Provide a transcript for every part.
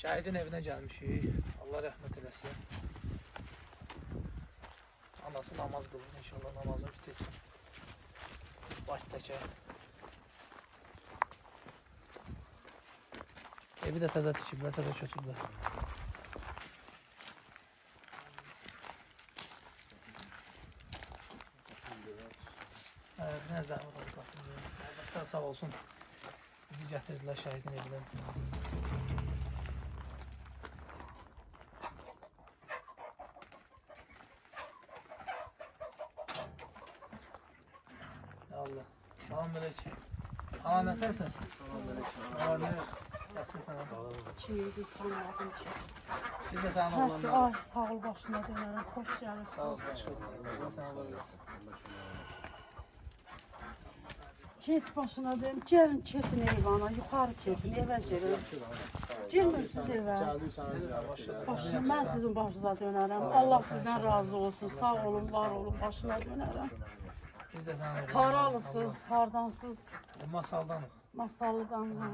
Şəhidin evinə gəlmişik. Allah rəhmət eləsin. Anası namaz qılır. İnşallah namazını bitirsin. Baş çəkər. Evi də təzə tikiblər, təzə köçüblər. Evet, ne zahmet oldu. Allah'tan sağ olsun. Bizi getirdiler şehidin evine. Ya Salam aleyküm. Aa nefesin. Aa ne? Yapsın sana. Kimiydi tanımadım ki. De sana Həs, oğlanlar. ay sağ ol başına dönərəm, xoş Sağ ol. Allah sana var olsun. Kes başına dön, gəlin kesin eyvana, yuxarı kesin, evə girin. Girmirsiniz evə. Başına, mən sizin başınıza dönərəm. Allah sizdən razı olsun, sağ olun, var olun, başına dönərəm. Biz de sana oğlanlar. Haralısınız, hardansınız? Masaldanıq. Masallıdan, hə.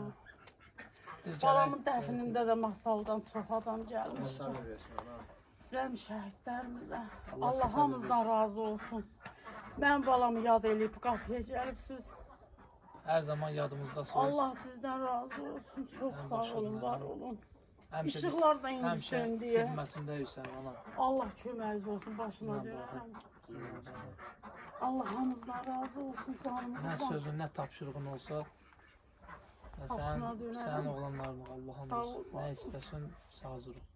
Bir gələk. Balamın dəfinində də masaldan çox adam gəlmişdi. Cəm şəhidlərimizə. Allah Allah hamımızdan razı olsun. Mən balamı yad eləyib qapıya gəlibsiz. Her zaman yadımızdasınız. Allah sizdən razı olsun. Çox Sən sağ olun, var olun. Həmişə biz- İşıqlar da indi söndü deyə. xidmətindəyik sən ana. Allah köməyiniz olsun, başına Sizdən. Allah hamımızdan razı olsun Nə canımızdan. sözün, nə tapşırığın olsa, və sən, Başına dönərəm. sənin oğlanların Allah'ın Sağ olsun. ol. Nə istəsən, hazırıq.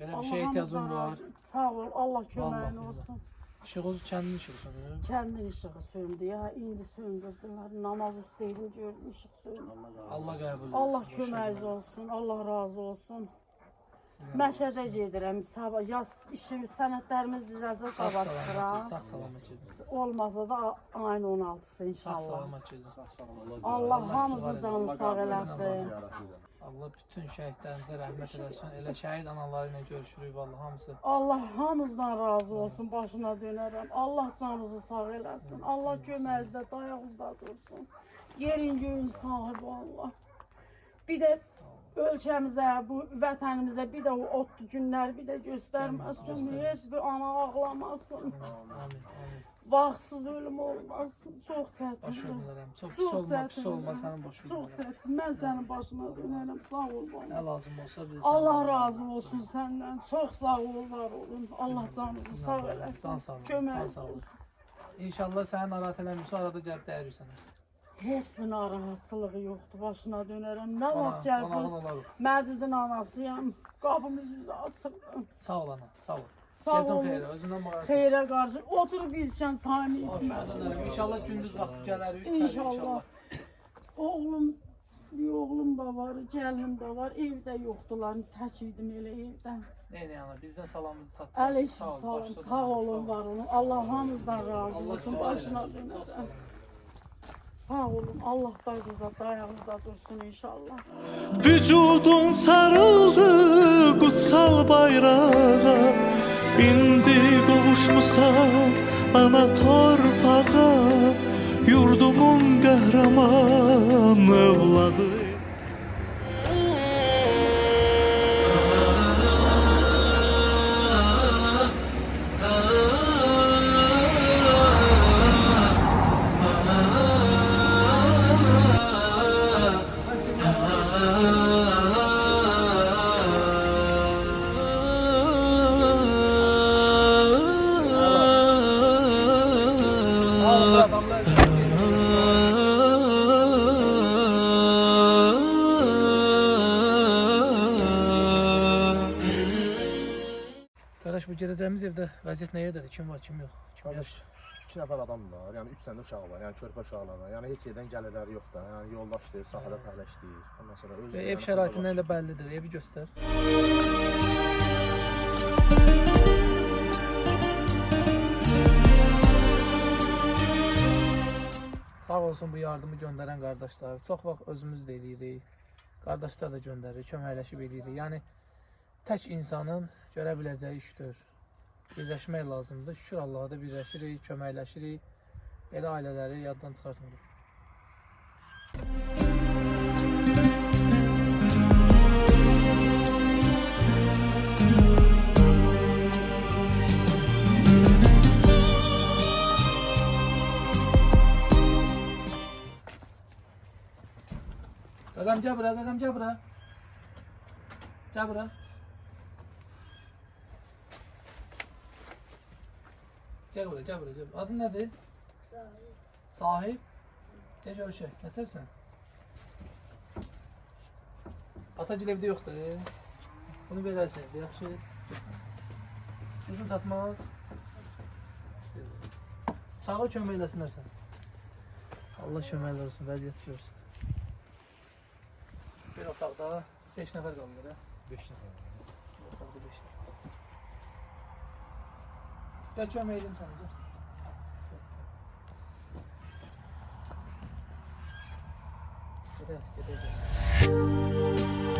Belə bir şey ehtiyacın hamımızdan var. razı- Sağ ol, Allah Vallahi olsun. İşığınız kəndin işıqsınız. Kəndin işığı söndü ya, indi söndürdülər. Namaz üstəydim, gördüm işıq söndü. Allah qəbul etsin. Allah köməyiniz yerlərə. olsun, Allah razı olsun. Məşədə gedirəm, sabah yaz işim, sənədlərimiz düzəlsə Sağ sabah salamat, çıxıram. sağ salamat gedin. Olmasa da ayın 16-sı Sağ inşallah. salamat gedin. Allah Allah hamımızın canını sağ eləsin. Allah bütün şəhidlərimizə rəhmət eləsin. Elə şəhid anaları ilə görüşürük vallahi hamısı. Allah hamımızdan razı olsun, başına dönərəm. Allah canınızı sağ eləsin. Allah köməyinizdə, dayağınızda dursun. Yerin göyün sahibi Allah. Bir də ölkəmizə, bu vətənimizə bir də o otlu günlər bir də göstərməsin. Heç bir ana ağlamasın. Vaxtsız ölüm olmasın. Çox çətindir. Çox pis olma, pis olma sənin baş Çox çətin. Mən sənin başına dönərəm. Sağ ol bana. Nə lazım olsa biz Allah razı olsun səndən. Çox sağ ol, var olun. Allah canınızı sağ Can eləsin. sağ olun. Kömək Can sağ olun. olsun. İnşallah sənin narahat eləmirsə arada gəlib dəyirik sənə. Heç bir narahatçılığı yoxdur. Başına dönərəm. Nə vaxt olarıq. Məcidin anasıyam. Qapımız üzü açıqdır. Sağ ol ana, sağ ol. Sağ olun. xeyrə, özündən maraq. Xeyrə qarşı oturub çayını içmədim. İnşallah gündüz vaxtı gələrik. içərik İnşallah. Oğlum, bir oğlum da var, gəlim də var. Evdə yoxdular. Tək idim elə evdən. Nə ana, bizdən salamımızı çatdırın. Aleyküm salam. Sağ olun, var olun. Allah hamımızdan razı olsun. Başına dönərəm. Sağ olun. Allah dayınızda, dayağınızda dursun inşallah. Vücudun sarıldı kutsal bayrağa İndi qovuşmusan ana torpağa Bu gedəcəyimiz evdə vəziyyət nə yerdədir? Kim var, kim yox? Kim Kardeş, iki nəfər adam var, yəni üç dənə uşağı var, yəni körpə uşaqları var. Yəni heç yerdən gəlirləri yox da, yəni yoldaşdır, sahədə fəhləşdir. Ondan sonra öz yəni ev şəraitindən elə bəllidir. Evi göstər. Sağ olsun bu yardımı göndərən qardaşlar. Çox vaxt özümüz də eləyirik. Qardaşlar da göndərir, köməkləşib eləyirik. Yəni tək insanın görə biləcəyi işdir. Birləşmək lazımdır. Şükür Allaha da birləşirik, köməkləşirik. Belə ailələri yaddan çıxartmırıq. Dadam gəl bura, dadam gəl bura. Gəl bura. Gəl bura, gəl bura, gəl bura. Adın nədir? Sahib. Sahib. Gəl görüşək. Nətərsən? Atacıl evdə yoxdur. Bunu verərsən evdə, yaxşı. Uzun çatmaz. Çağır kömək eləsinlər sən. Allah köməklər olsun, vəziyyət görsün. Bir otaqda 5 nəfər qalır, hə? 5 nəfər. Otaqda 5 nəfər. Edim sənə, gəl. Gedəz, gedəcək.